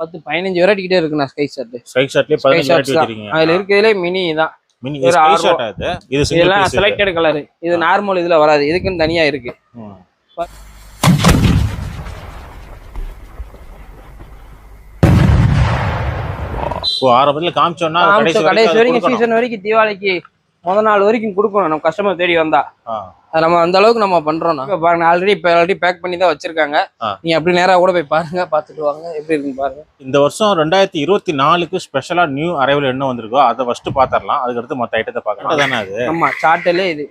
பத்து பதினஞ்சு வெரைட்டி கிட்டே இருக்குண்ணா ஸ்கை ஷர்ட் ஸ்கை பதினஞ்சு ஷர்ட்ஸ் வெரைட்டி வச்சிருக்கீங்க. அதுல இருக்கிறதுலே மினி தான். மினி ஸ்கை ஷாட் அது இது? இதெல்லாம் செலக்டட் கலர் இது நார்மல் இதுல வராது. இதுக்குன்னு தனியா இருக்கு. ஓ ஆரம்பத்துல காமிச்சோம்னா கடைசி வரைக்கும். சீசன் வரைக்கும் தீபாவளிக்கு முத நாள் வரைக்கும் கொடுக்கணும். நம்ம கஸ்டமர் தேடி வந்தா. அது நம்ம அந்த அளவுக்கு நம்ம பண்றோம் இப்ப பாருங்க ஆல்ரெடி இப்ப ஆல்ரெடி பேக் பண்ணி தான் வச்சிருக்காங்க. நீங்க அப்படி நேரா கூட போய் பாருங்க பாத்துட்டு வாங்க. எப்படி இருக்குன்னு பாருங்க. இந்த வருஷம் ரெண்டாயிரத்தி இருபத்தி நாலுக்கு ஸ்பெஷலா நியூ அரைவல் என்ன வந்திருக்கோ அதை ஃபர்ஸ்ட் பாத்திரலாம் அதுக்கு அடுத்து மத்த ஐட்டத்தை பார்க்கலாம். தானே அது? ஆமா சாட்டிலே இது.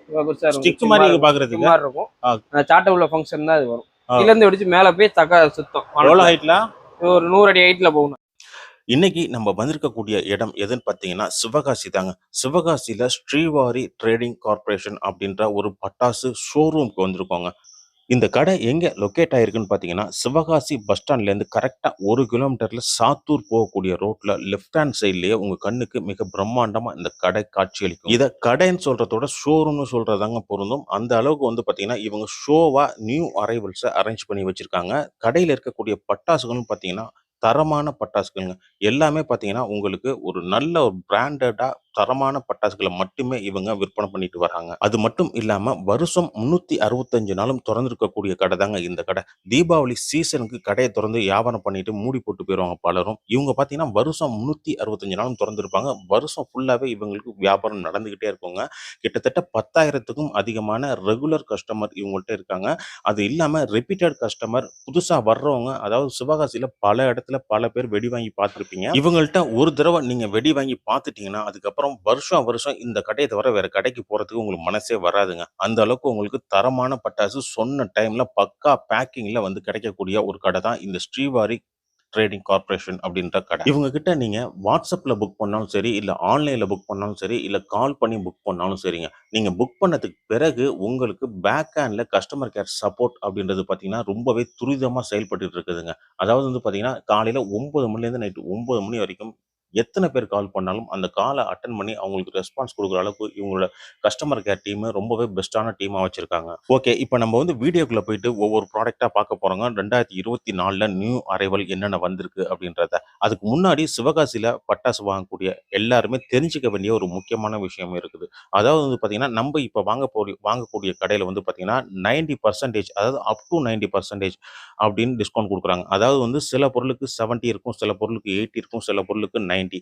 ஸ்டிக் மாதிரி இருக்கும். பாக்குறதுக்கு சும்மா இருக்கும். ஆ. அந்த சாட்டை உள்ள ஃபங்க்ஷன் தான் இது வரும். கீழ இருந்து வெடிச்சு மேல போய் தக்க சுத்தம். எவ்வளவு ஹைட்ல ஒரு நூறு அடி ஹைட்ல போகணும். இன்னைக்கு நம்ம வந்திருக்கக்கூடிய இடம் எதுன்னு பார்த்தீங்கன்னா சிவகாசி தாங்க. சிவகாசியில் ஸ்ரீவாரி ட்ரேடிங் கார்ப்பரேஷன் அப்படின்ற ஒரு பட்டாசு ஷோரூம்க்கு வந்திருக்கோங்க. இந்த கடை எங்கே லொக்கேட் ஆயிருக்குன்னு பார்த்தீங்கன்னா சிவகாசி பஸ் ஸ்டாண்ட்லேருந்து கரெக்டாக ஒரு கிலோமீட்டரில் சாத்தூர் போகக்கூடிய ரோட்டில் லெஃப்ட் ஹேண்ட் சைட்லேயே உங்கள் கண்ணுக்கு மிக பிரம்மாண்டமாக இந்த கடை காட்சியளிக்கும் இதை கடைன்னு சொல்கிறதோட ஷோரூம்னு சொல்கிறதாங்க பொருந்தும். அந்த அளவுக்கு வந்து பார்த்தீங்கன்னா இவங்க ஷோவாக நியூ அரைவல்ஸை அரேஞ்ச் பண்ணி வச்சுருக்காங்க. கடையில் இருக்கக்கூடிய பட்டாசுகள்னு பார்த்தீங்கன்னா தரமான பட்டாசுகள்ங்க. எல்லாமே பார்த்தீங்கன்னா உங்களுக்கு ஒரு நல்ல ஒரு பிராண்டடாக தரமான பட்டாசுகளை மட்டுமே இவங்க விற்பனை பண்ணிட்டு வராங்க. அது மட்டும் இல்லாம வருஷம் முன்னூத்தி அறுபத்தஞ்சு நாளும் திறந்திருக்கக்கூடிய கடை தாங்க இந்த கடை. தீபாவளி சீசனுக்கு கடையை திறந்து வியாபாரம் பண்ணிட்டு மூடி போட்டு போயிடுவாங்க பலரும். இவங்க பார்த்தீங்கன்னா வருஷம் முன்னூத்தி அறுபத்தஞ்சு நாளும் திறந்திருப்பாங்க. வருஷம் ஃபுல்லாவே இவங்களுக்கு வியாபாரம் நடந்துகிட்டே இருக்குங்க. கிட்டத்தட்ட பத்தாயிரத்துக்கும் அதிகமான ரெகுலர் கஸ்டமர் இவங்கள்ட்ட இருக்காங்க. அது இல்லாம ரிப்பீட்டட் கஸ்டமர் புதுசா வர்றவங்க அதாவது சிவகாசியில பல இடத்துல பல பேர் வெடி வாங்கி பார்த்துருப்பீங்க இவங்கள்ட்ட ஒரு தடவை நீங்க வெடி வாங்கி பார்த்துட்டீங்கன்னா அதுக்கப்புறம் வருஷம் வருஷம் இந்த கடையை தவிர வேறு கடைக்கு போகிறதுக்கு உங்களுக்கு மனசே வராதுங்க. அந்த அளவுக்கு உங்களுக்கு தரமான பட்டாசு சொன்ன டைமில் பக்கா பேக்கிங்கில் வந்து கிடைக்கக்கூடிய ஒரு கடை தான் இந்த ஸ்ரீவாரி ட்ரேடிங் கார்ப்பரேஷன் அப்படின்ற கடை. இவங்க கிட்ட நீங்க வாட்ஸ்அப்ல புக் பண்ணாலும் சரி இல்ல ஆன்லைன்ல புக் பண்ணாலும் சரி இல்ல கால் பண்ணி புக் பண்ணாலும் சரிங்க. நீங்க புக் பண்ணதுக்கு பிறகு உங்களுக்கு பேக் ஹேண்ட்ல கஸ்டமர் கேர் சப்போர்ட் அப்படின்றது பாத்தீங்கன்னா ரொம்பவே துரிதமா செயல்பட்டு இருக்குதுங்க. அதாவது வந்து பாத்தீங்கன்னா காலையில ஒன்பது மணிலேருந்து நைட்டு ஒன்பது மணி வரைக்கும் எத்தனை பேர் கால் பண்ணாலும் அந்த காலை அட்டன் பண்ணி அவங்களுக்கு ரெஸ்பான்ஸ் கொடுக்குற அளவுக்கு இவங்களோட கஸ்டமர் கேர் டீம் ரொம்பவே பெஸ்ட்டான டீமாக வச்சிருக்காங்க. ஓகே இப்போ நம்ம வந்து வீடியோக்குள்ள போயிட்டு ஒவ்வொரு ப்ராடக்டாக பார்க்க போகிறோங்க ரெண்டாயிரத்தி இருபத்தி நாலில் நியூ அரைவல் என்னென்ன வந்திருக்கு அப்படின்றத. அதுக்கு முன்னாடி சிவகாசியில் பட்டாசு வாங்கக்கூடிய எல்லாருமே தெரிஞ்சுக்க வேண்டிய ஒரு முக்கியமான விஷயம் இருக்குது. அதாவது வந்து பார்த்தீங்கன்னா நம்ம இப்போ வாங்க போற வாங்கக்கூடிய கடையில் வந்து பார்த்தீங்கன்னா நைன்டி பர்சன்டேஜ் அதாவது அப் டு நைன்டி பர்சன்டேஜ் அப்படின்னு டிஸ்கவுண்ட் கொடுக்குறாங்க. அதாவது வந்து சில பொருளுக்கு 70 இருக்கும் சில பொருளுக்கு எயிட்டி இருக்கும் சில பொருளுக்கு நைன் 90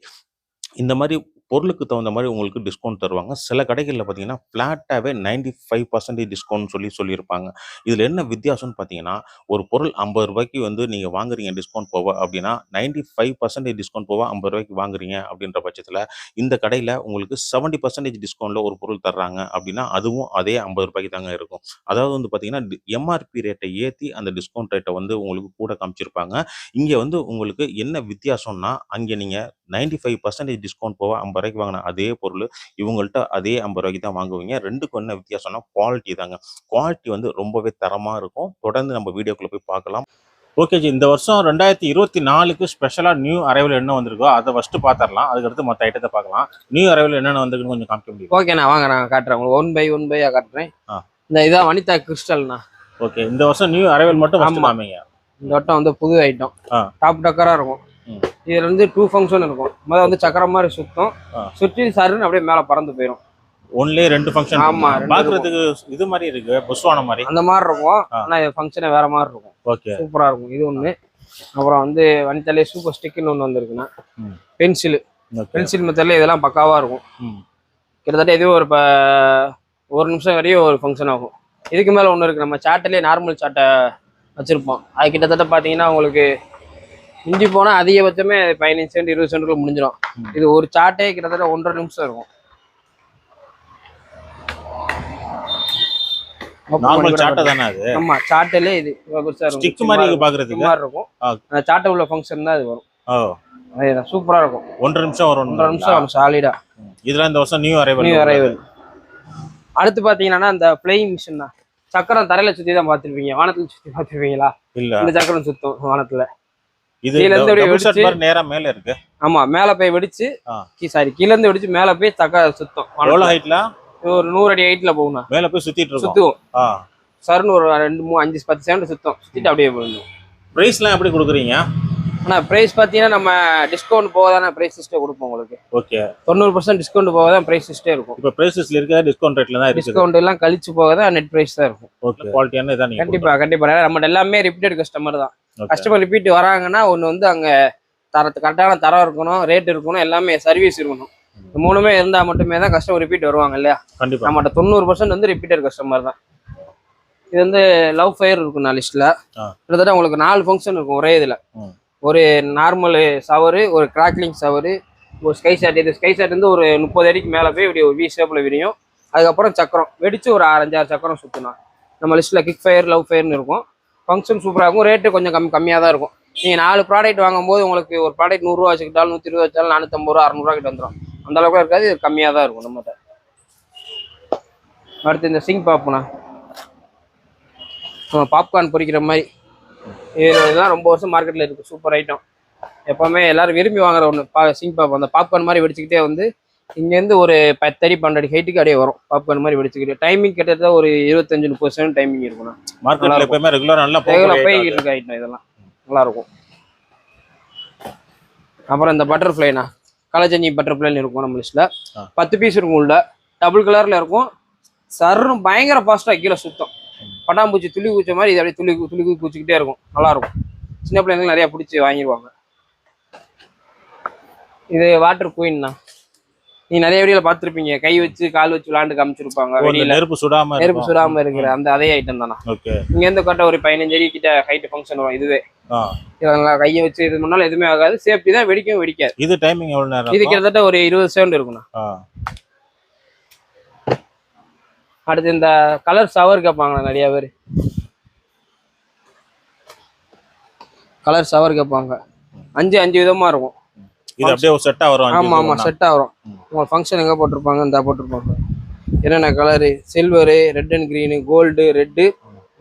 இந்த மாதிரி பொருளுக்கு தகுந்த மாதிரி உங்களுக்கு டிஸ்கவுண்ட் தருவாங்க. சில கடைகளில் பார்த்தீங்கன்னா ஃப்ளாட்டாகவே நைன்டி ஃபைவ் பர்சன்டேஜ் டிஸ்கவுண்ட் சொல்லி சொல்லியிருப்பாங்க. இதில் என்ன வித்தியாசம்னு பார்த்தீங்கன்னா ஒரு பொருள் ஐம்பது ரூபாய்க்கு வந்து நீங்கள் வாங்குறீங்க டிஸ்கவுண்ட் போக அப்படின்னா நைன்டி ஃபைவ் பர்சன்டேஜ் டிஸ்கவுண்ட் போக ஐம்பது ரூபாய்க்கு வாங்குறீங்க அப்படின்ற பட்சத்தில் இந்த கடையில் உங்களுக்கு செவன்ட்டி பர்சன்டேஜ் டிஸ்கவுண்ட்டில் ஒரு பொருள் தர்றாங்க அப்படின்னா அதுவும் அதே ஐம்பது ரூபாய்க்கு தாங்க இருக்கும். அதாவது வந்து பார்த்தீங்கன்னா எம்ஆர்பி ரேட்டை ஏற்றி அந்த டிஸ்கவுண்ட் ரேட்டை வந்து உங்களுக்கு கூட காமிச்சிருப்பாங்க. இங்கே வந்து உங்களுக்கு என்ன வித்தியாசம்னா அங்கே நீங்கள் நைன்டி ஃபைவ் பர்சன்டேஜ் டிஸ்கவுண்ட் போக ஐம்பது ரூபாய்க்கு வாங்கின அதே பொருள் இவங்கள்ட்ட அதே ஐம்பது ரூபாய்க்கு தான் வாங்குவீங்க. ரெண்டுக்கும் என்ன வித்தியாசம்னா குவாலிட்டி தாங்க. குவாலிட்டி வந்து ரொம்பவே தரமாக இருக்கும். தொடர்ந்து நம்ம வீடியோக்குள்ளே போய் பார்க்கலாம். ஓகே ஜி இந்த வருஷம் ரெண்டாயிரத்தி இருபத்தி நாலுக்கு ஸ்பெஷலா நியூ அரைவல் என்ன வந்திருக்கோ அதை ஃபர்ஸ்ட் பாத்திரலாம் அதுக்கு அடுத்து மத்த ஐட்டத்தை பார்க்கலாம். நியூ அரைவல் என்னென்ன வந்திருக்குன்னு கொஞ்சம் காமிக்க முடியும்? ஓகேண்ணா வாங்க நான் காட்டுறேன். உங்களுக்கு ஒன் பை ஒன் பையா காட்டுறேன். இந்த இதான் வனிதா கிறிஸ்டல்ண்ணா ஓகே இந்த வருஷம் நியூ அரைவல் மட்டும் ஃபர்ஸ்ட் ஆமா. காமிங்க. இந்த வட்டம் வந்து புது ஐட்டம். டாப் டக்கரா இருக்கும். இதுல இருந்து டூ ஃபங்க்ஷன் இருக்கும். முதல்ல வந்து சக்கரம் மாதிரி சுத்தம். சுற்றி சருன்னு அப்படியே மேல பறந்து போயிடும் ஒன்லயே ரெண்டு ஃபங்க்ஷன் ஆமா, பாக்குறதுக்கு இது மாதிரி இருக்கு புஷ்வான மாதிரி. அந்த மாதிரி இருக்கும். ஆனா இது ஃபங்க்ஷனே வேற மாதிரி இருக்கும். ஓகே சூப்பரா இருக்கும். இது ஒண்ணு. அப்புறம் வந்து வனிதாலே சூப்பர் ஸ்டிக்னு ஒன்று வந்திருக்குண்ணா. பென்சில் பென்சில் மெத்தட்ல இதெல்லாம் பக்காவா இருக்கும். கிட்டத்தட்ட இதுவும் ஒரு இப்போ ஒரு நிமிஷம் வரையும் ஒரு ஃபங்க்ஷன் ஆகும். இதுக்கு மேலே ஒன்று இருக்குது நம்ம சாட்டிலே நார்மல் சாட்டை வச்சுருப்போம். அது கிட்டத்தட்ட பார்த்தீங்கன்னா உங்களுக்கு மிஞ்சி போனால் அதிகபட்சமே பதினஞ்சு சென்ட் இருபது சென்ட்டுக்குள்ள முடிஞ்சிடும். இது ஒரு சாட்டே கிட்டத்தட்ட ஒன்றரை நிமிஷம் இருக்கும். நார்மல் சாட்டை தானே அது? ஆமா சாட்டிலே இது ஸ்டிக் மாதிரி பாக்குறதுக்கு? இருக்கும். அந்த சாட்டை உள்ள ஃபங்க்ஷன் தான் இது வரும். ஓ. அதேதான் சூப்பரா இருக்கும். ஒன்றரை நிமிஷம் வரும். ஒன்றரை நிமிஷம் வரும் சாலிடா இதுல இந்த வருஷம் நியூ அரைவல் நியூ அரைவல் அடுத்து பாத்தீங்கன்னா இந்த பிளேயிங் மிஷின் தான். சக்கரம் தரையில சுத்தி தான் பார்த்திருப்பீங்க. வானத்துல சுத்தி பார்த்திருப்பீங்களா? இல்ல. இந்த சக்கரம் சுத்தும் வானத்துல. இது நேரா மேல இருக்கு. ஆமா மேல போய் வெடிச்சு. சாரி கீழ இருந்து வெடிச்சு மேல போய் சக்க சுத்தம். எவ்வளவு. ஹைட்ல ஒரு நூறு அடி ஹைட்ல போகணும். மேல போய் சுத்திட்டு சுத்துவோம். சருன்னு ஒரு ரெண்டு மூணு அஞ்சு பத்து செகண்ட் சுத்தம். சுத்திட்டு அப்படியே போயிடும் பிரைஸ்லாம் எப்படி கொடுக்குறீங்க? ஆனால் ப்ரைஸ் பார்த்தீங்கன்னா நம்ம டிஸ்கவுண்ட் போக தானே ப்ரைஸ் லிஸ்ட்டே கொடுப்போம் உங்களுக்கு. ஓகே. தொண்ணூறு பர்சன்ட் டிஸ்கவுண்ட் போக தான் ப்ரைஸ் லிஸ்ட்டே இருக்கும். இப்போ பிரைசஸ்ல இருக்க டிஸ்கவுண்ட் ரேட்ல தான் டிஸ்கவுண்ட் எல்லாம் கழிச்சு போக தான் நெட் ப்ரைஸ் தான் இருக்கும். ஓகே குவாலிட்டியான இதான் கண்டிப்பா கண்டிப்பா. நம்ம எல்லாமே ரிப்பீட்டட் கஸ்டமர் தான். கஸ்டமர் ரிப்பீட் வராங்கன்னா ஒன்று வந்து அங்க தரத்து கரெக்டான தரம் இருக்கணும் ரேட் இருக்கணும் எல்லாமே சர்வீஸ் இருக்கணும். மூணுமே இருந்தால் மட்டுமே தான் கஸ்டமர் ரிப்பீட் வருவாங்க இல்லையா? கண்டிப்பா. நம்மகிட்ட தொண்ணூறு பர்சன்ட் வந்து ரிப்பீட்டட் கஸ்டமர் தான். இது வந்து லவ் ஃபயர் இருக்கும் நான் லிஸ்ட்டில் ஆ. கிட்டத்தட்ட உங்களுக்கு நாலு ஃபங்க்ஷன் இருக்கும் ஒரே இதில். ஒரு நார்மல் சவரு ஒரு கிராக்லிங் சவரு ஒரு ஸ்கை ஷாட் இது ஸ்கை ஷாட் வந்து ஒரு முப்பது அடிக்கு மேலே போய் இப்படி ஒரு வி ஷேப்பில் விரியும். அதுக்கப்புறம் சக்கரம் வெடிச்சு ஒரு அஞ்சாறு சக்கரம் சுற்றணும் நம்ம லிஸ்ட்டில் கிக் ஃபயர் லவ் ஃபயர்னு இருக்கும். ஃபங்க்ஷன் சூப்பராக இருக்கும். ரேட்டு கொஞ்சம் கம் கம்மியாக தான் இருக்கும். நீங்கள் நாலு ப்ராடக்ட் வாங்கும்போது உங்களுக்கு ஒரு ப்ராடக்ட் நூறுரூவா வச்சுக்கிட்டாலும் நூற்றி இருபது வச்சாலும் நானூற்றம்பது ரூபா அறநூறுவா கிட்ட வந்துடும் அந்த அளவுக்கு இருக்காது. இது கம்மியாக தான் இருக்கும் நம்மகிட்ட அடுத்து இந்த சிங் பாப்புண்ணா பாப்கார்ன் பொரிக்கிற மாதிரி. இதெல்லாம் ரொம்ப வருஷம் மார்க்கெட்டில் இருக்குது சூப்பர் ஐட்டம் எப்போவுமே எல்லாரும் விரும்பி வாங்குற ஒன்று பா சிங் பாப் அந்த பாப்கார்ன் மாதிரி வெடிச்சுக்கிட்டே வந்து இங்கேருந்து ஒரு பத்தடி பன்னெண்டு ஹைட்டுக்கு அப்படியே வரும். பாப்கார்ன் மாதிரி வெடிச்சுக்கிட்டு. டைமிங் கிட்டத்தட்ட ஒரு இருபத்தஞ்சு முப்பது செகண்ட் டைமிங் இருக்குண்ணா மார்க்கெட்ல எப்பவுமே ரெகுலர் நல்லா ரெகுலர் போகும் போய்கிட்டு இருக்க ஐட்டம் இதெல்லாம். நல்லா இருக்கும் அப்புறம் இந்த பட்டர்ஃப்ளைனா கலச்சஞ்சி பட்டர்ஃப்ளைன்னு இருக்கும் நம்ம லிஸ்ட்டில். பத்து பீஸ் இருக்கும் உள்ள. டபுள் கலரில் இருக்கும். சர்ன்னு பயங்கர ஃபாஸ்ட்டாக கீழே சுத்தம். பட்டாம்பூச்சி துளி குச்ச மாதிரி இது அப்படியே துளி துளி குச்சிக்கிட்டே இருக்கும். நல்லா இருக்கும் சின்ன பிள்ளைங்களுக்கு நிறையா பிடிச்சி வாங்கிடுவாங்க. இது வாட்டர் குயின்னா நீ நிறைய வீடியோல பார்த்துருப்பீங்க. கை வச்சு கால் வச்சு விளாண்டு காமிச்சிருப்பாங்க வெளியில. நெருப்பு சுடாம நெருப்பு சுடாம இருக்கிற அந்த அதே ஐட்டம் தானா? இங்க இருந்து கட்ட ஒரு பதினஞ்சு அடி கிட்ட ஹைட் ஃபங்க்ஷன் வரும் இதுவே. கையை வச்சு இது பண்ணாலும் எதுவுமே ஆகாது. சேஃப்டி தான் வெடிக்கும் வெடிக்காது. இது டைமிங் எவ்வளவு நேரம் இது? கிட்டத்தட்ட ஒரு இருபது செகண்ட் இருக்குண்ணா. ஆ. அடுத்து இந்த கலர் சவர் கேட்பாங்கண்ணா நிறைய பேர். கலர் சவர் கேட்பாங்க. அஞ்சு அஞ்சு விதமா இருக்கும். இது அப்படியே ஒரு செட்டா வரும் ஆமா ஆமா ஒண்ணா. செட் ஆகும் ம். உங்க ஃபங்க்ஷன் எங்க போட்டிருப்பாங்க? இந்த போட்டிருப்பாங்க. என்னென்ன colour silver red and green gold red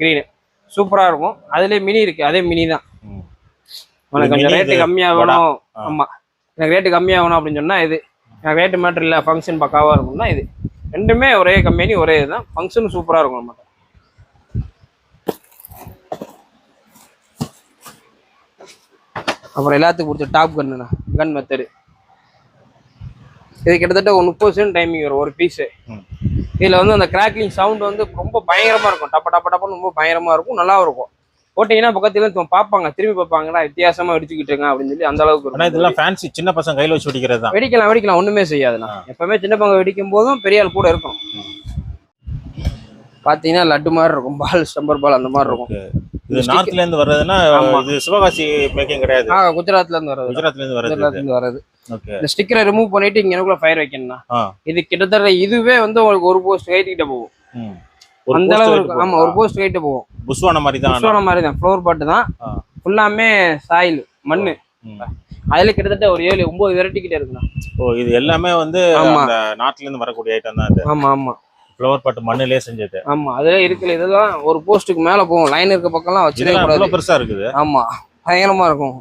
green சூப்பரா இருக்கும். அதுலயே மினி இருக்கு. அதே மினி தான். உனக்கு கொஞ்சம் ரேட்டு இது கம்மியா வடா. வேணும் ஆ. ஆமா. எனக்கு ரேட்டு கம்மியா வேணும் அப்படின்னு சொன்னா இது. எனக்கு ரேட்டு மேட்டர் இல்லை. ஃபங்க்ஷன் பக்காவா இருக்கும்னா இது. ரெண்டுமே ஒரே கம்பெனி ஒரே இதுதான். ஃபங்க்ஷன் சூப்பரா இருக்கும் நம்ம அப்புறம் எல்லாத்துக்கும் பிடிச்ச டாப் கன்னுண்ணா கன் மெத்தடு இது கிட்டத்தட்ட ஒரு முப்பது செகண்ட் டைமிங் வரும் ஒரு பீஸு. இதில் வந்து அந்த கிராக்லிங் சவுண்ட் வந்து ரொம்ப பயங்கரமா இருக்கும். டப்ப டப்ப டப்பன்னு ரொம்ப பயங்கரமா இருக்கும். நல்லாவும் இருக்கும். போட்டீங்கன்னா பக்கத்துல பார்ப்பாங்க திரும்பி பார்ப்பாங்கடா வித்தியாசமா வெடிச்சுக்கிட்டு இருங்க அப்படின்னு சொல்லி அந்த அளவுக்கு ஆனா. இதெல்லாம் ஃபேன்சி சின்ன பசங்க கையில வச்சு வெடிக்கிறது தான். வெடிக்கலாம் வெடிக்கலாம் ஒண்ணுமே செய்யாதுண்ணா. எப்பவுமே சின்ன பங்கு வெடிக்கும் போதும் பெரிய ஆள் கூட இருக்கும். பாத்தீங்கன்னா லட்டு மாதிரி இருக்கும் பால் ஸ்டம்பர் பால் அந்த மாதிரி இருக்கும். இது நார்த்ல இருந்து வர்றதுன்னா. இது சிவகாசி மேக்கிங் கிடையாது. ஆ குஜராத்ல இருந்து வர்றது. குஜராத்ல இருந்து வர்றது குஜராத்ல இருந்து வர்றது. ஓகே. இந்த ஸ்டிக்கரை ரிமூவ் பண்ணிட்டு இங்க எனக்குள்ள ஃபயர் வைக்கணும்னா இது கிட்டத்தட்ட இதுவே வந்து உங்களுக்கு ஒரு போஸ்ட் ஹைட் கிட்ட போகும். அந்த poster அளவு இருக்கு. இருக்கும் ஆமா ஒரு போஸ்ட் ஹைட் போகும். புஷ்வான மாதிரி தான். புஷ்வான மாதிரி தான் ஃப்ளோர் பாட்டு தான். ஃபுல்லாமே சாயில் மண்ணு. அதுல கிட்டத்தட்ட ஒரு ஏழு ஒன்பது வெரைட்டி கிட்ட இருக்குண்ணா. ஓ இது எல்லாமே வந்து. அந்த நாட்டுல இருந்து வரக்கூடிய ஐட்டம் தான் ஆமா ஆமா. ஃப்ளவர் பாட்டு மண்ணிலே செஞ்சது. ஆமா அதுல இருக்குல்ல இதெல்லாம் ஒரு போஸ்ட்டுக்கு மேல போகும். லைன் இருக்க பக்கம்லாம் இதெல்லாம் கூடாது. பெருசா இருக்குது. ஆமா பயங்கரமா இருக்கும்.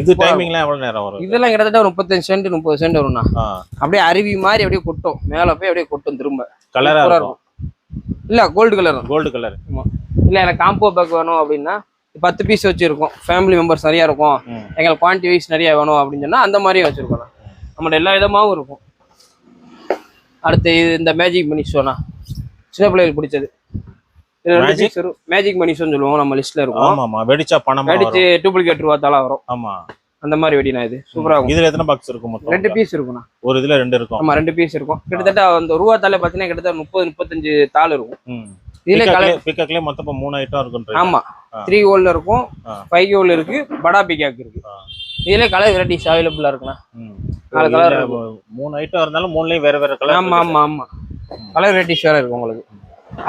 இது டைமிங்லாம் எவ்வளவு நேரம் வரும்? இதெல்லாம் கிட்டத்தட்ட ஒரு முப்பத்தஞ்சு சென்ட் முப்பது சென்ட் வரும்ண்ணா. அப்படியே அருவி மாதிரி அப்படியே கொட்டும். மேல போய் அப்படியே கொட்டும் திரும்ப. கலரா இருக்கும். இல்ல கோல்டு கலர் கோல்டு கலர் இல்ல எனக்கு காம்போ பேக் வேணும் அப்படின்னா பத்து பீஸ் வச்சிருக்கோம். ஃபேமிலி மெம்பர்ஸ் நிறைய இருக்கும். எங்களுக்கு குவான்டிட்டி வைஸ் நிறைய வேணும் அப்படின்னு சொன்னா அந்த மாதிரியும் வச்சிருக்கோம் நான். நம்மள்ட்ட எல்லா விதமாவும் இருக்கும். அடுத்து இது இந்த மேஜிக் மணி ஷோனா சின்ன பிள்ளைகளுக்கு பிடிச்சது. மேஜிக் மணி ஷோன்னு சொல்லுவோம் நம்ம லிஸ்ட்ல இருக்கும். ஆமா வெடிச்சா பணமா வரும். டூப்ளிகேட் ரூபாத்தாலாம் வரும். ஆமா. அந்த மாதிரி வெடினா இது. சூப்பரா இருக்கும். இதுல எத்தனை பாக்ஸ் இருக்கும் மொத்தம்? ரெண்டு பீஸ் இருக்கும்ண்ணா. ஒரு இதுல ரெண்டு இருக்கும். ஆமா ரெண்டு பீஸ் இருக்கும். கிட்டத்தட்ட அந்த ரூபா தாளே பாத்தீங்கன்னா கிட்டத்தட்ட முப்பது முப்பத்தஞ்சு தாள் இருக்கும். இதுல பிக்கக்லயே மொத்தம் மூணு ஐட்டம் இருக்குன்றது ஆமா. த்ரீ ஹோல்ல இருக்கும். ஃபைவ் ஹோல் இருக்கு படா பிகாக் இருக்கு. இதுல கலர் வெரைட்டிஸ் அவைலபிளா இருக்குண்ணா. நாலு இருக்கும். மூணு ஐட்டம் இருந்தாலும் மூணுலயும் வேற வேற கலர் ஆமா ஆமா ஆமா. கலர் வெரைட்டிஸ் வேற இருக்கும் உங்களுக்கு.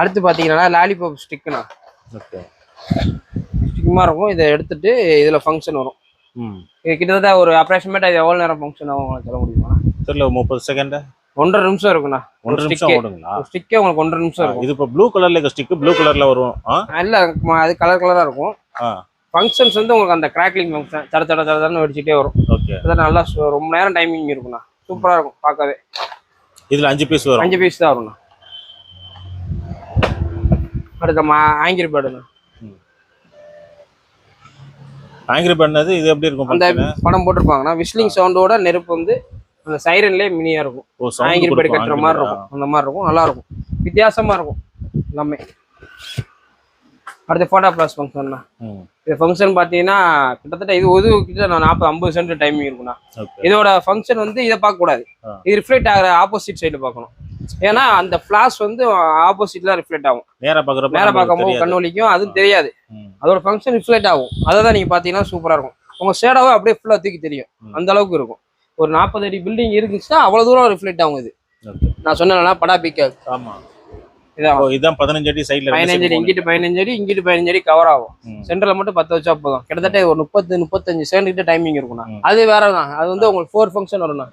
அடுத்து பாத்தீங்கன்னா லாலிபாப் ஸ்டிக்னா ஸ்டிக்குமா இருக்கும். இதை எடுத்துட்டு இதுல ஃபங்க்ஷன் வரும். ம். இது கிட்டத்தட்ட ஒரு அப்ராக்சிமேட்டா இது எவ்வளவு நேரம் ஃபங்க்ஷன் ஆகும் உங்களுக்கு சொல்ல முடியுமா? தெரியல முப்பது செகண்ட் ஒன்றரை நிமிஷம் இருக்குண்ணா. ஒன்றரை நிமிஷம் ஓடுங்களா? ஸ்டிக்கே உங்களுக்கு ஒன்றரை நிமிஷம் இருக்கும். இது இப்ப ப்ளூ கலர்ல இருக்க ஸ்டிக் ப்ளூ கலர்ல வரும். இல்ல அது கலர் கலரா இருக்கும். ஃபங்க்ஷன்ஸ் வந்து உங்களுக்கு அந்த கிராக்லிங் ஃபங்க்ஷன் தட தட தடன்னு வெடிச்சிட்டே வரும். ஓகே இதெல்லாம் நல்லா ரொம்ப நேரம் டைமிங் இருக்குண்ணா சூப்பரா இருக்கும் பார்க்கவே. இதுல அஞ்சு பீஸ் வரும். அஞ்சு பீஸ் தான் வரும்ண்ணா. அடுத்த மா. ஆங்கிரி பேர்டுண்ணா. ஆங்கிரி இது எப்படி இருக்கும் அந்த? படம் போட்டிருப்பாங்கன்னா விஸ்லிங் சவுண்டோட நெருப்பு வந்து அந்த சைரன்லேயே மினியா இருக்கும். ஆங்கிரி கொடுக்கும், கட்டுற மாதிரி. இருக்கும். அந்த மாதிரி இருக்கும். நல்லா இருக்கும். வித்தியாசமா இருக்கும். எல்லாமே. அடுத்து ஃபோட்டோ ப்ளஸ் ஃபங்க்ஷன் தான் ம், இது ஃபங்க்ஷன் பார்த்தீங்கன்னா கிட்டத்தட்ட இது ஒரு கிட்ட நான் நாற்பது ஐம்பது சென்ட் டைமிங் இருக்குண்ணா. இதோட ஃபங்க்ஷன் வந்து இதை பார்க்கக்கூடாது. இது ரிஃப்ளெக்ட் ஆகிற ஆப்போசிட் சைடில் பார்க்கணும். ஏன்னா அந்த ஃபிளாஷ் வந்து ஆப்போசிட்ல ரிஃப்ளெக்ட் ஆகும். நேரா பாக்குறப்ப மேலே நம்மளுக்கு பார்க்கும்போது தெரியாது. கண்ணு வலிக்கும் அதுவும் தெரியாது. அதோட ஃபங்க்ஷன் ரிஃப்ளெக்ட் ஆகும். அதை தான் நீங்கள் பார்த்தீங்கன்னா சூப்பராக இருக்கும். உங்கள் ஷேடாவே அப்படியே ஃபுல்லாக தூக்கி தெரியும். அந்த அளவுக்கு இருக்கும். ஒரு நாற்பது அடி பில்டிங் இருந்துச்சுன்னா அவ்வளோ தூரம் ரிஃப்ளெக்ட் ஆகும் இது. நான் சொன்னேன்னா படா பிக்காது ஆமா. இதான் பதினஞ்சு அடி சைடுல பதினஞ்சு அடி இங்கிட்டு பதினஞ்சு அடி இங்கிட்டு பதினஞ்சு அடி கவர் ஆகும். சென்டர்ல மட்டும் பத்து வச்சா போதும். கிட்டத்தட்ட ஒரு முப்பத்து முப்பத்தஞ்சு செகண்ட் கிட்ட டைமிங் இருக்கும்ண்ணா. அது வேற தான் அது வந்து உங்களுக்கு ஃபோர் ஃபங்க்ஷன் வரும்ண்ணா.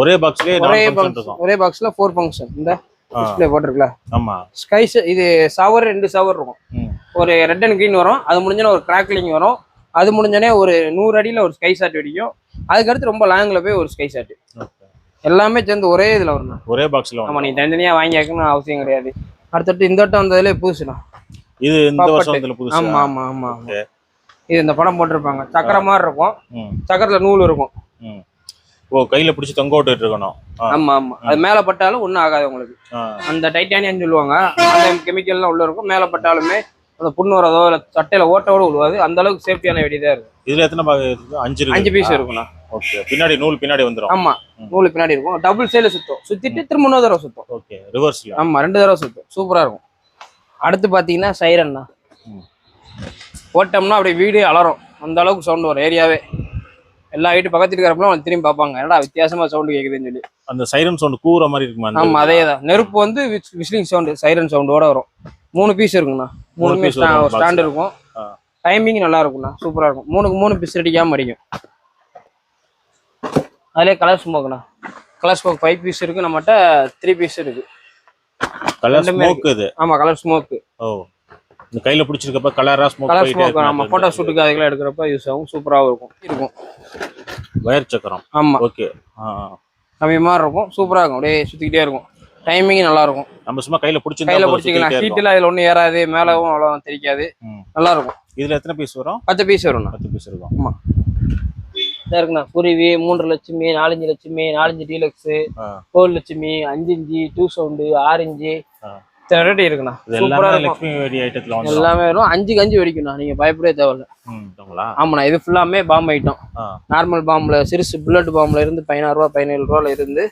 ஒரே பாக்ஸ்லயே ஒரே இருக்கும். ஒரே பாக்ஸ்ல ஃபோர் ஃபங்க்ஷன் இந்த டிஸ்பிளே போட்டிருக்குல்ல? ஆமா. ஸ்கைஸ் இது சவர் ரெண்டு சவர் இருக்கும். ஒரு ரெட் அண்ட் green வரும். அது முடிஞ்சோன்னே ஒரு கிராக்லிங் வரும். அது முடிஞ்சோடனே ஒரு நூறு அடியில ஒரு ஸ்கை ஷாட் வெடிக்கும். அதுக்கடுத்து ரொம்ப லாங்ல போய் ஒரு ஸ்கை ஷாட். எல்லாமே சேர்ந்து ஒரே இதுல வரும் ஒரே பாக்ஸ்ல ஆமா நீ தனித்தனியா வாங்கி வைக்கணும் அவசியம் கிடையாது. அடுத்தடுத்து இந்த வட்டம் வந்ததுல புதுசுண்ணா. இது இந்த. வருஷம் இதுல புதுசு? ஆமா ஆமா ஆமா ஆமா. Okay. இது இந்த படம் போட்டிருப்பாங்க. சக்கர மாதிரி இருக்கும் சக்கரத்துல நூல் இருக்கும். ஓ கையில பிடிச்சி தொங்க விட்டுட்டு இருக்கணும். ஆமா ஆமா. அது மேல பட்டாலும் ஒண்ணும் ஆகாது உங்களுக்கு. அந்த டைட்டானியம் சொல்லுவாங்க. அந்த கெமிக்கல்லாம் உள்ள இருக்கும். மேல பட்டாலுமே அந்த புண்ணு வரதோ இல்ல சட்டையில ஓட்டோட விழுவாது அந்த அளவுக்கு சேஃப்டியான வெடி தான் இருக்கும் இதுல எத்தனை இருக்கு அஞ்சு இருக்கு. அஞ்சு பீஸ் இருக்குண்ணா. ஓகே பின்னாடி நூல் பின்னாடி வந்துரும். ஆமா நூலு பின்னாடி இருக்கும். டபுள் சைடுல சுத்தும். சுத்திட்டு திரும்ப இன்னொரு தடவை சுத்தும். ஓகே ரிவர்ஸ்ல ஆமா ரெண்டு தடவை சுத்தும். சூப்பரா இருக்கும். அடுத்து பாத்தீங்கன்னா சைரன் தான். ம். ஓட்டம்னா அப்படியே வீடு அலறும். அந்த அளவுக்கு சவுண்ட் வரும் ஏரியாவே. எல்லா வீட்டு பக்கத்து இருக்கிறப்பலாம் அவங்க திரும்பி பார்ப்பாங்க. என்னடா வித்தியாசமா சவுண்டு கேக்குதுன்னு சொல்லி. அந்த சைரன் சவுண்ட் கூற மாதிரி இருக்குமா ஆமா அதே தான். நெருப்பு வந்து விஸ்லிங் சவுண்டு சைரன் சவுண்டோட வரும். மூணு பீஸ் இருக்குண்ணா மூணு ல. ஸ்டாண்ட் இருக்கும். டைமிங் நல்லா இருக்கும்ண்ணா சூப்பரா இருக்கும். மூணுக்கு மூணு பீஸ் அடிக்காம அடிக்கும். அதுலேயே கலர் ஸ்மோக்ண்ணா கலர் ஸ்மோக் ஃபைவ் பீஸ் இருக்கு நம்மகிட்ட த்ரீ பீஸ் இருக்கு. கலர் ஸ்மோக் இது? ஆமா கலர் ஸ்மோக் ஓ. இந்த கையில பிடிச்சிருக்கப்ப கலரா ஸ்மோக் கலர் ஸ்மோக் ஆமா போட்டோ ஷூட்டுக்கு அதுக்கெல்லாம் எடுக்கிறப்ப யூஸ் ஆகும் சூப்பராகவும் இருக்கும். இருக்கும். வயர் சக்கரம். ஆமா. ஓகே கம்மி மாதிரி இருக்கும் சூப்பரா இருக்கும். அப்படியே சுத்திக்கிட்டே இருக்கும். டைமிங் நல்லா இருக்கும். நம்ம சும்மா கையில பிடிச்சி கையில பிடிச்சிக்கலாம். ஹீட்ல இதுல ஒன்றும் ஏறாது மேலவும் அவ்வளோ தெரிக்காது. நல்லா இருக்கும். இதுல எத்தனை பீஸ் வரும்? பத்து பீஸ் வரும்ண்ணா. பத்து பீஸ் இருக்கும். ஆமா. இதா இருக்குண்ணா. குருவி மூன்று லட்சுமி நாலஞ்சு லட்சுமி நாலஞ்சு டீலக்ஸு. ஃபோர் லட்சுமி அஞ்சு இஞ்சி டூ சவுண்டு ஆறு இஞ்சி. ஆ. இத்தனை ரேட்டு இருக்குண்ணா. எல்லாமே வரும். அஞ்சுக்கு அஞ்சு வெடிக்கும்ண்ணா. நீங்க பயப்படவே தேவையில்ல? ஆமாண்ணா. இது ஃபுல்லாமே பாம்பு ஐட்டம். நார்மல் பாம்புல சிறுசு புல்லட் பாம்புல இருந்து பதினாறு ரூபா பதினேழு ரூபால இருந்து.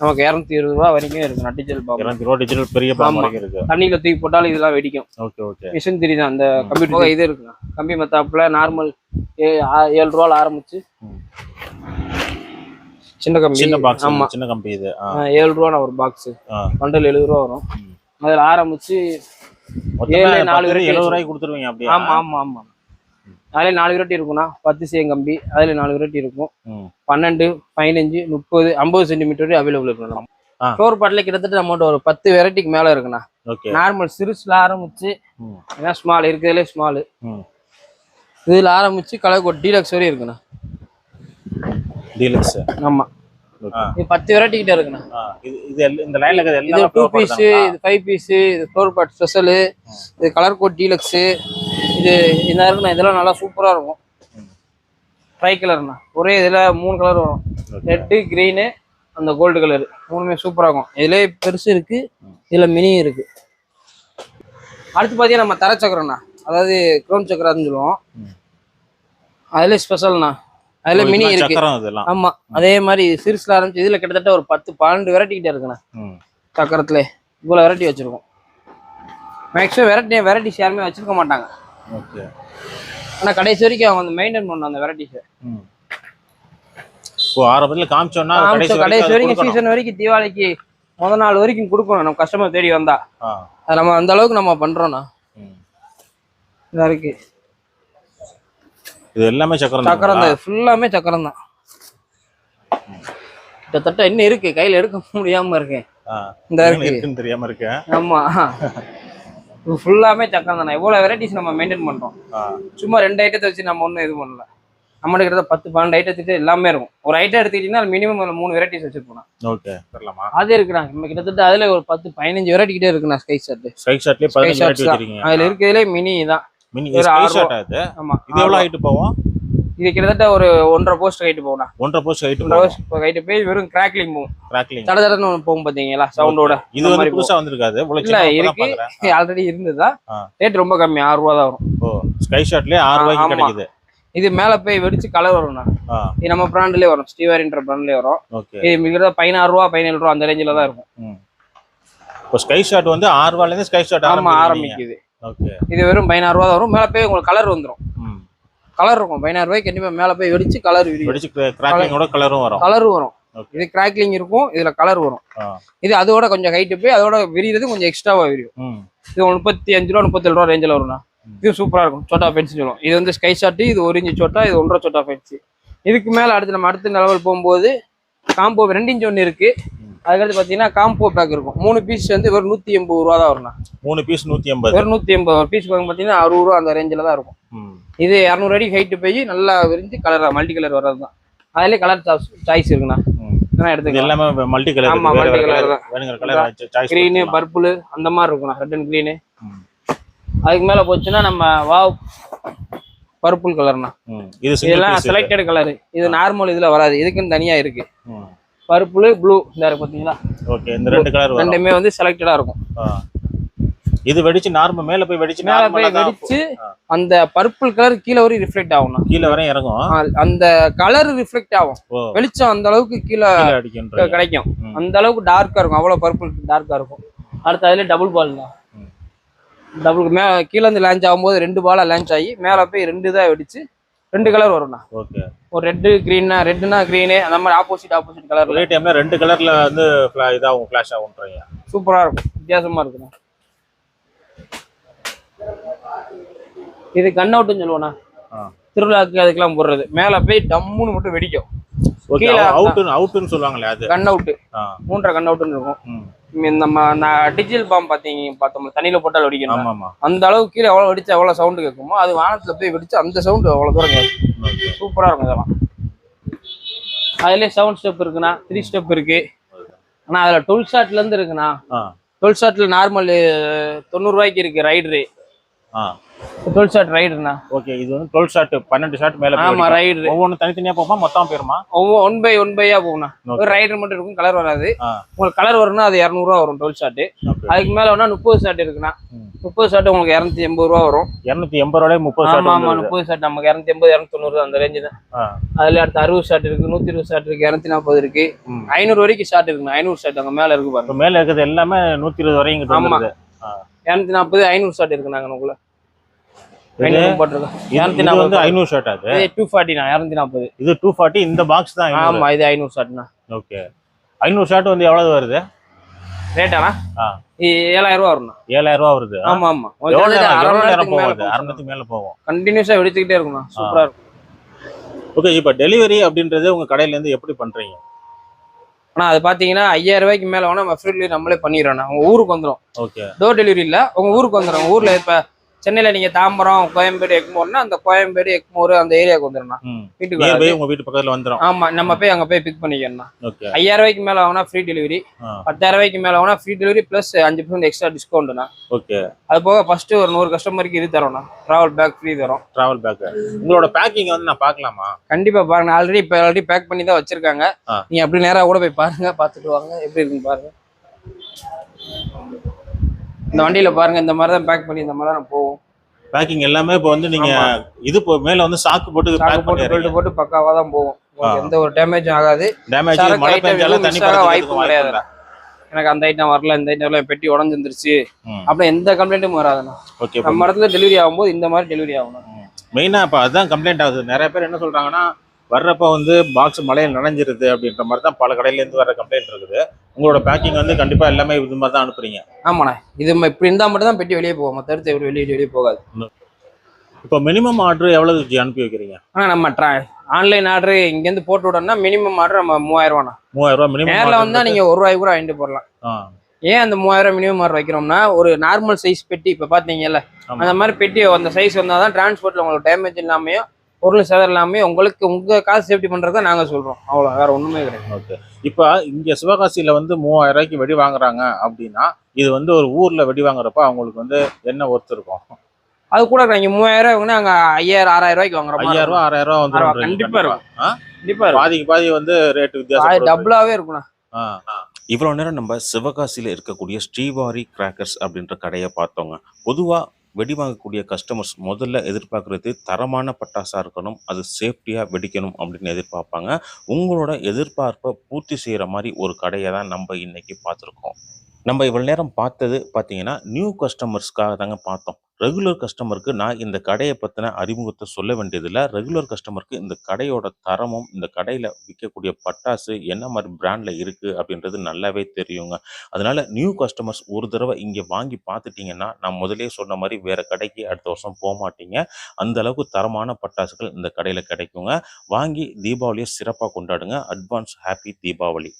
நமக்கு இரநூத்தி இருபது ரூபா வரைக்கும் இருக்கு நட்டிச்சல் பாம்பு டிஜிட்டல் பெரிய பாம்பு இருக்கு. தண்ணியில தூக்கி போட்டாலும் இதெல்லாம் வெடிக்கும். Okay okay. மிஷின் திரி தான் அந்த கம்ப்யூட்டர் இது இருக்குண்ணா. கம்பி மத்தாப்புல நார்மல் ஏழு ரூபால ஆரம்பிச்சு. சின்ன கம்பி. சின்ன பாக்ஸ் ஆமா. சின்ன கம்பி இது. ஏழு ரூபா ஒரு பாக்ஸ். பண்டல் எழுபது ரூபா வரும். அதுல ஆரம்பிச்சு ஏழு, நாலு வெரைட்டி எழுபது ரூபாய்க்கு கொடுத்துருவீங்க அப்படியே? ஆமா ஆமா ஆமா. அதுல நாலு வெரைட்டி இருக்கும்ண்ணா. பத்து சேம் கம்பி. அதுல நாலு வெரைட்டி இருக்கும். பன்னெண்டு பதினஞ்சு முப்பது ஐம்பது சென்டிமீட்டர் அவைலபிள் இருக்குண்ணா ஆ. ஃப்ளோர் பாட்டில் கிட்டத்தட்ட நம்மகிட்ட ஒரு பத்து வெரைட்டிக்கு மேல இருக்குண்ணா. நார்மல் சிறுசுல ஆரம்பிச்சு. ஏன்னா ஸ்மால் இருக்கிறதுலே ஸ்மால். இதுல ஆரம்பிச்சு கலர் டீலக்ஸ் வரையும் இருக்குண்ணா. டீலக்ஸ் ஆமா. இது பத்து வெரைட்டி கிட்ட இருக்குண்ணா இது இது இந்த லைன்ல இருக்கிறது எல்லாம் டூ பீஸ் இது ஃபைவ் பீஸ் இது ஃபோர் பார்ட் ஸ்பெஷலு இது கலர் கோட் டீலக்ஸு இது இந்த இருக்குண்ணா இதெல்லாம் நல்லா சூப்பரா இருக்கும். ட்ரை கலர்ண்ணா ஒரே இதுல மூணு கலர் வரும். ரெட்டு க்ரீனு அந்த கோல்டு கலர் மூணுமே சூப்பரா இருக்கும். இதுலயே பெருசு இருக்கு இதுல மினி இருக்கு. அடுத்து பார்த்தீங்கன்னா நம்ம தர சக்கரம்ண்ணா. அதாவது க்ரௌன் சக்கரான்னு சொல்லுவோம். ம். அதுல ஸ்பெஷல்ண்ணா அதுல மினி இருக்கு. ஆமா. அதே மாதிரி சிறுசுல ஆரம்பிச்சு இதுல கிட்டத்தட்ட ஒரு பத்து பன்னெண்டு வெரைட்டி கிட்ட இருக்குண்ணா. சக்கரத்துல இவ்வளோ வெரைட்டி வச்சிருக்கோம். மேக்ஸிமம் வெரைட்டி வெரைட்டிஸ் யாருமே வச்சிருக்க மாட்டாங்க. ஓகே. ஆனால் கடைசி வரைக்கும் அவங்க வந்து மெயின்டைன் பண்ணணும் அந்த வெரைட்டிஸை ஆரம்பத்துல காமிச்சோம்னா கடைசி வரைக்கும் சீசன் வரைக்கும் தீபாவளிக்கு முத நாள் வரைக்கும் கொடுக்கணும். நம்ம கஸ்டமர் தேடி வந்தா. நம்ம அந்த அளவுக்கு நம்ம பண்றோம்ண்ணா. இதா இருக்கு. இது எல்லாமே சக்கரம் சக்கரம்? தான் ஃபுல்லாமே சக்கரம் தான் கிட்டத்தட்ட இன்னும் இருக்கு? கையில எடுக்க முடியாம இருக்கேன். இந்த என்ன இருக்கு. தெரியாம இருக்கேன் ஆமா. ஃபுல்லாமே சக்கரம் தானே. எவ்வளோ வெரைட்டிஸ் நம்ம மெயின்டைன் பண்றோம். சும்மா ரெண்டு ஐட்டத்தை வச்சு நம்ம ஒன்றும் இது பண்ணல. நம்மகிட்ட கிட்ட பத்து பன்னெண்டு ஐட்டத்துக்கு எல்லாமே இருக்கும். ஒரு ஐட்டம் எடுத்துக்கிட்டீங்கன்னா மினிமம் மூணு வெரைட்டிஸ் வச்சிருப்போம் ஓகே வரலாமா அது இருக்குண்ணா நம்ம கிட்டத்தட்ட அதுல ஒரு பத்து பதினஞ்சு வெரைட்டி கிட்டே இருக்குண்ணா ஸ்கை ஷர்ட் ஸ்கை பதினஞ்சு தான். வச்சிருக்கீங்க. அதுல இருக்கிறதுலே மினி தான். மினி அது. ஆமா இது எவ்வளவு ஹைட் போகும்? இது கிட்டத்தட்ட ஒரு ஒன்றரை போஸ்ட் கைட்டு போகணும் ஒன்றரை போஸ்ட் ஹைட் போய் வெறும் கிராக்லிங் போகும். கிராக்லிங் தட தடன்னு போகும் பாத்தீங்களா சவுண்டோட இது வந்து புதுசா வந்திருக்காது இல்ல இருக்கு ஆல்ரெடி இருந்ததா. ரேட் ரொம்ப கம்மி ஆறு ரூபா தான் வரும். ஓ ஸ்கை ஷாட்லயே ஆறு ரூபாய்க்கு. கிடைக்குது. இது மேல போய் வெடிச்சு கலர் வரும்ண்ணா இது நம்ம பிராண்ட்லயே வரும் ஸ்டீவாரின்ற பிராண்ட்லயே வரும். இது மிக பதினாறு ரூபா பதினேழு ரூபா அந்த ரேஞ்சில தான் இருக்கும். இப்போ ஸ்கை ஷாட் வந்து ஆறு ரூபாயில இருந்து ஸ்கை ஷாட் ஆமா ஆரம்பிக்குது. இது வெறும் பதினாறு ரூபா வரும். மேல போய் உங்களுக்கு கலர் வந்துரும். ம். கலர் இருக்கும். பதினாறு ரூபாய்க்கு கண்டிப்பா மேல போய் வெடிச்சு கலர் வெடிச்சு கலரும் வரும். கலர் வரும். இது கிராக்லிங் இருக்கும். இதுல கலர் வரும். இது அதோட கொஞ்சம் ஹைட்டு போய் அதோட விரிகிறது கொஞ்சம் எக்ஸ்ட்ராவா விரியும். இது முப்பத்தி அஞ்சு ரூபா முப்பத்தேழு ரூபா ரேஞ்சில் வரும்ண்ணா. இது சூப்பரா இருக்கும். சோட்டா ஃபென்ஸ் சொல்லுவோம். இது வந்து ஸ்கை ஷாட்டு இது ஒரு இன்ச்சு சோட்டா இது ஒன்றரை சோட்டா ஃபென்ஸ் இதுக்கு மேல அடுத்து நம்ம அடுத்த லெவல் போகும்போது காம்போ ரெண்டு இன்ச் ஒன்று இருக்கு. அதுக்கடுத்து பார்த்தீங்கன்னா காம்போ பேக் இருக்கும். மூணு பீஸ் வந்து வெறும் நூற்றி எண்பது ரூபா தான் வரும்ண்ணா. மூணு பீஸ் நூத்தி எண்பது. வெறும் நூற்றி எண்பது பீஸ் பார்த்தீங்கன்னா அறுபது ரூபா அந்த ரேஞ்சில் தான் இருக்கும். இது இரநூறு அடி ஹைட்டு போய் நல்லா விரிஞ்சு கலர் மல்டி கலர் வர்றது தான். அதுலேயே கலர் சாய்ஸ் இருக்குண்ணா. எல்லாமே மல்டி கலர் ஆமா, தான். வேணுங்கிற கலர் சாய்ஸ் க்ரீனு பர்பிள் அந்த மாதிரி இருக்குண்ணா. Red and green. அதுக்கு மேலே போச்சுன்னா நம்ம வாவ் பர்பிள் சிங்கிள் இதெல்லாம் செலக்டட் கலர் இது நார்மல் இதுல வராது. இதுக்குன்னு தனியா இருக்கு. பர்பிள் ப்ளூ இந்த இருக்கு பாத்தீங்களா? ஓகே இந்த ரெண்டு கலர் ரெண்டுமே வந்து செலக்டடா இருக்கும். இது வெடிச்சு நார்மல் மேல போய் வெடிச்சு மேல போய் வெடிச்சு அந்த பர்பிள் கலர் கீழே வரையும் ரிஃப்ளெக்ட் ஆகும்ண்ணா கீழ வரையும் இறங்கும். அந்த கலர் ரிஃப்ளெக்ட் ஆகும். வெளிச்சம் அந்த அளவுக்கு கீழே கிடைக்கும். அந்த அளவுக்கு டார்க்கா இருக்கும். அவ்வளவு பர்பிள் டார்க்கா இருக்கும். அடுத்து அதுல டபுள் பால் தான். டபுள் மே கீழே இருந்து லான்ச் ஆகும்போது ரெண்டு பாலா லான்ச் ஆகி மேல போய் ரெண்டு தான் வெடிச்சு ரெண்டு கலர் வரும்ண்ணா. ஓகே. ஒரு ரெட்டு கிரீனா ரெட்டுனா கிரீனு அந்த மாதிரி ஆப்போசிட் ஆப்போசிட் கலர்ல ஒரே டைம்ல ரெண்டு கலர்ல வந்து இதாகும் ஃபிளாஷ் ஆகும்ன்றீங்க சூப்பரா இருக்கும். வித்தியாசமா இருக்கும் இது கன் அவுட்னு சொல்லுவோண்ணா. திருவிழாக்கு அதுக்கெல்லாம் போடுறது. மேல போய் டம்முன்னு மட்டும் வெடிக்கும். கீழ அவுட்டுன்னு அவுட்டுன்னு சொல்லுவாங்களே அது? கன் அவுட் மூன்றரை கன் அவுட்னு இருக்கும். நம்ம டிஜிட்டல் பாம் பாத்தீங்க பார்த்தோம்ல தண்ணியில போட்டால் வெடிக்கணும் அந்த அளவுக்கு கீழே எவ்வளவு வெடிச்சு எவ்வளவு சவுண்டு கேட்குமோ அது வானத்துல போய் வெடிச்சு அந்த சவுண்டு அவ்வளவு தூரம் கேட்கும். ஓகே. சூப்பரா இருக்கும் இதெல்லாம். அதுலயே செவன் ஸ்டெப் இருக்குண்ணா த்ரீ ஸ்டெப் இருக்கு. ஆனா அதுல டுவெல் ஷாட்ல இருந்து இருக்குண்ணா. டுவெல் ஷாட்ல நார்மல் தொண்ணூறு ரூபாய்க்கு இருக்கு ரைடரு டுவெல் ஷாட் ரைடுண்ணா ஓகே இது வந்து டுவெல் ஷாட் பன்னெண்டு ஷாட் மேல ஆமா வெடிக்கும். ரைடரு ஒவ்வொன்றும் தனித்தனியா போகுமா? மொத்தம் போயிருமா? ஒவ்வொரு ஒன் பை ஒன் பையா போகும்ண்ணா. ஒரு ரைடர் மட்டும் இருக்கும் கலர் வராது. உங்களுக்கு கலர் வரும்னா அது இரநூறுவா வரும் டுவெல் ஷாட்டு அதுக்கு மேல வேணா முப்பது ஷாட் இருக்குண்ணா. முப்பது ஷாட் உங்களுக்கு இரநூத்தி எண்பது ரூபா வரும். இரநூத்தி எண்பது ரூபாய் முப்பது ஷாட் ஆமா முப்பது ஷாட் நமக்கு இரநூத்தி எண்பது இரநூத்தி தொண்ணூறு அந்த ரேஞ்சு தான். அதுல அடுத்து அறுபது ஷாட் இருக்கு நூத்தி இருபது ஷாட் இருக்கு இரநூத்தி நாற்பது இருக்கு. ஐநூறு வரைக்கும் ஷாட் இருக்குண்ணா. ஐநூறு ஷாட் அங்க மேல இருக்கு பாருங்க. மேல இருக்கிறது எல்லாமே நூத்தி இருபது வரையும் இங்கிட்டு ஆமா. இரநூத்தி நாற்பது ஐநூறு ஷாட் இருக்கு நாங்க உங்களுக்குள்ள இது- வந்து ஐநூறு ஷாட் அது? டூ ஃபார்ட்டிண்ணா இரநூத்தி நாற்பது இது டூ ஃபார்ட்டி இந்த பாக்ஸ் தான் ஐநூறு. ஆமா இது ஐநூறு ஷாட்ண்ணா ஓகே. ஐநூறு ஷாட் வந்து எவ்வளவு வருது? ரேட்டாண்ணா? ஏழாயிரம் ரூபா வரும்ண்ணா. ஏழாயிரம் ரூபா வருது. ஆமா ஆமா. நேரம் நேரத்துக்கு மேல போகும் கண்டினியூஸா வெடிச்சுக்கிட்டே இருக்கும்ண்ணா. சூப்பரா இருக்கும். ஓகே இப்போ டெலிவரி அப்படின்றது உங்க கடையில இருந்து எப்படி பண்றீங்க? ஆனா அது பாத்தீங்கன்னா ஐயாயிரம் ரூபாய்க்கு மேல வேணா நம்ம ஃப்ரீ டெலிவரி நம்மளே பண்ணிடுறோம் உங்க ஊருக்கு வந்துடும் ஓகே. டோர் டெலிவரி இல்ல உங்க ஊருக்கு வந்துடும் ஊர்ல இப்ப சென்னையில நீங்க தாம்பரம் கோயம்பேடு எக்மோர்னா அந்த கோயம்பேடு எக்மோர் அந்த ஏரியாவுக்கு வந்துடும் ம். வீட்டுக்கு நியர் வராது. பை உங்க வீட்டு பக்கத்துல வந்துரும். ஆமா நம்ம போய் அங்க போய் பிக் பண்ணிக்கணும் ஐயாயிரம் ரூபாய்க்கு மேல வாங்கினா ஃப்ரீ டெலிவரி பத்தாயிரம் ரூபாய்க்கு மேல வாங்கினா ஃப்ரீ டெலிவரி பிளஸ் அஞ்சு பர்சன்ட் எக்ஸ்ட்ரா டிஸ்கவுண்ட்னா ஓகே அது போக ஃபர்ஸ்ட் ஒரு நூறு கஸ்டமருக்கு இது தரோம்ண்ணா. டிராவல் பேக் ஃப்ரீ தரோம். டிராவல் பேக் உங்களோட பேக்கிங் வந்து நான் பார்க்கலாமா? கண்டிப்பா பாருங்க. ஆல்ரெடி இப்போ ஆல்ரெடி பேக் பண்ணி தான் வச்சிருக்காங்க. நீங்க அப்படி நேரா கூட போய் பாருங்க பார்த்துட்டு வாங்க. எப்படி இருக்குன்னு பாருங்க. இந்த வண்டியில பாருங்க இந்த மாதிரி தான் பேக் பண்ணி இந்த மாதிரி தான் போவோம் பேக்கிங் எல்லாமே இப்போ வந்து நீங்க இது மேல வந்து சாக்கு போட்டு பேக் போட்டு போட்டு பக்காவா தான் போவோம். எந்த ஒரு டேமேஜும் ஆகாது. டேமேஜ் மழை பெஞ்சாலும் தண்ணி வாய்ப்பு கிடையாது. எனக்கு அந்த ஐட்டம் வரல இந்த ஐட்டம் பெட்டி உடஞ்சிருந்துருச்சு. அப்படி எந்த கம்ப்ளைண்ட்டும் வராதுண்ணா. ஓகே நம்ம இடத்துல டெலிவரி ஆகும்போது இந்த மாதிரி டெலிவரி ஆகணும். மெயினா இப்போ அதுதான் கம்ப்ளைண்ட் ஆகுது. நிறைய பேர் என்ன சொல்றாங்கன்னா வர்றப்ப வந்து பாக்ஸ் மழையில் நனைஞ்சிருது அப்படின்ற மாதிரி தான் பல கடையில இருந்து வர கம்ப்ளைண்ட் இருக்குது. உங்களோட பேக்கிங் வந்து கண்டிப்பா எல்லாமே இது மாதிரி தான் அனுப்புறீங்க. ஆமாண்ணா. இது இப்படி இருந்தா மட்டும் தான் பெட்டி வெளியே போகும். மற்ற இடத்து வெளியே வெளியே போகாது. இப்போ மினிமம் ஆர்டர் எவ்வளவு ஜி அனுப்பி வைக்கிறீங்க? ஆனா நம்ம ட்ரா ஆன்லைன் ஆர்டர் இங்கேருந்து போட்டு விடணும்னா மினிமம் ஆர்டர் நம்ம மூவாயிரம் ரூபாண்ணா மூவாயிரம் ரூபாய் மினிமம் நேரில் வந்தா நீங்க ஒரு ரூபாய்க்கு கூட வாங்கிட்டு போடலாம். ஏன் அந்த மூவாயிரம் மினிமம் ஆர்டர் வைக்கிறோம்னா ஒரு நார்மல் சைஸ் பெட்டி இப்போ பார்த்தீங்கல்ல. அந்த மாதிரி பெட்டி அந்த சைஸ் வந்தால் தான் டிரான்ஸ்போர்ட்ல உங்களுக்கு டேமேஜ் இல்லாமையும் பொருள் சேதம் இல்லாமையும் உங்களுக்கு உங்க காசு சேஃப்டி பண்றதை நாங்க சொல்றோம். அவ்வளோ வேற ஒண்ணுமே கிடையாது. ஓகே இப்போ இங்க சிவகாசியில வந்து மூவாயிரம் ரூபாய்க்கு வெடி வாங்குறாங்க அப்படின்னா இது வந்து ஒரு ஊர்ல வெடி வாங்குறப்ப அவங்களுக்கு வந்து என்ன ஒர்த் இருக்கும்? அது கூட நீங்க மூவாயிரம் ரூபாய்க்குன்னா அங்க ஐயாயிரம் ஆறாயிரம் ரூபாய்க்கு வாங்குற மாதிரி ஐயாயிரம் ரூபா இருக்கும். ஆறாயிரம் ரூபா வந்து கண்டிப்பா ஆ? கண்டிப்பா இருக்கும். பாதிக்கு பாதி வந்து ரேட் வித்தியாசம் டபுளாவே இருக்கும்ண்ணா. ஆ. இவ்வளோ நேரம் நம்ம சிவகாசியில் இருக்கக்கூடிய ஸ்ரீவாரி கிராக்கர்ஸ் அப்படின்ற கடையை பார்த்தோங்க. பொதுவாக வெடி வாங்கக்கூடிய கஸ்டமர்ஸ் முதல்ல எதிர்பார்க்குறது தரமான பட்டாசாக இருக்கணும் அது சேஃப்டியாக வெடிக்கணும் அப்படின்னு எதிர்பார்ப்பாங்க. உங்களோட எதிர்பார்ப்பை பூர்த்தி செய்கிற மாதிரி ஒரு கடையை தான் நம்ம இன்றைக்கி பார்த்துருக்கோம். நம்ம இவ்வளோ நேரம் பார்த்தது பார்த்தீங்கன்னா நியூ கஸ்டமர்ஸ்க்காக தாங்க பார்த்தோம். ரெகுலர் கஸ்டமருக்கு நான் இந்த கடையை பற்றின அறிமுகத்தை சொல்ல வேண்டியதில்லை. ரெகுலர் கஸ்டமருக்கு இந்த கடையோட தரமும் இந்த கடையில் விற்கக்கூடிய பட்டாசு என்ன மாதிரி பிராண்டில் இருக்குது அப்படின்றது நல்லாவே தெரியுங்க. அதனால் நியூ கஸ்டமர்ஸ் ஒரு தடவை இங்கே வாங்கி பார்த்துட்டிங்கன்னா நான் முதலே சொன்ன மாதிரி வேறு கடைக்கு அடுத்த வருஷம் போக மாட்டீங்க. அந்த அளவுக்கு தரமான பட்டாசுகள் இந்த கடையில் கிடைக்குங்க. வாங்கி தீபாவளியை சிறப்பாக கொண்டாடுங்க. Advance happy Deepavali.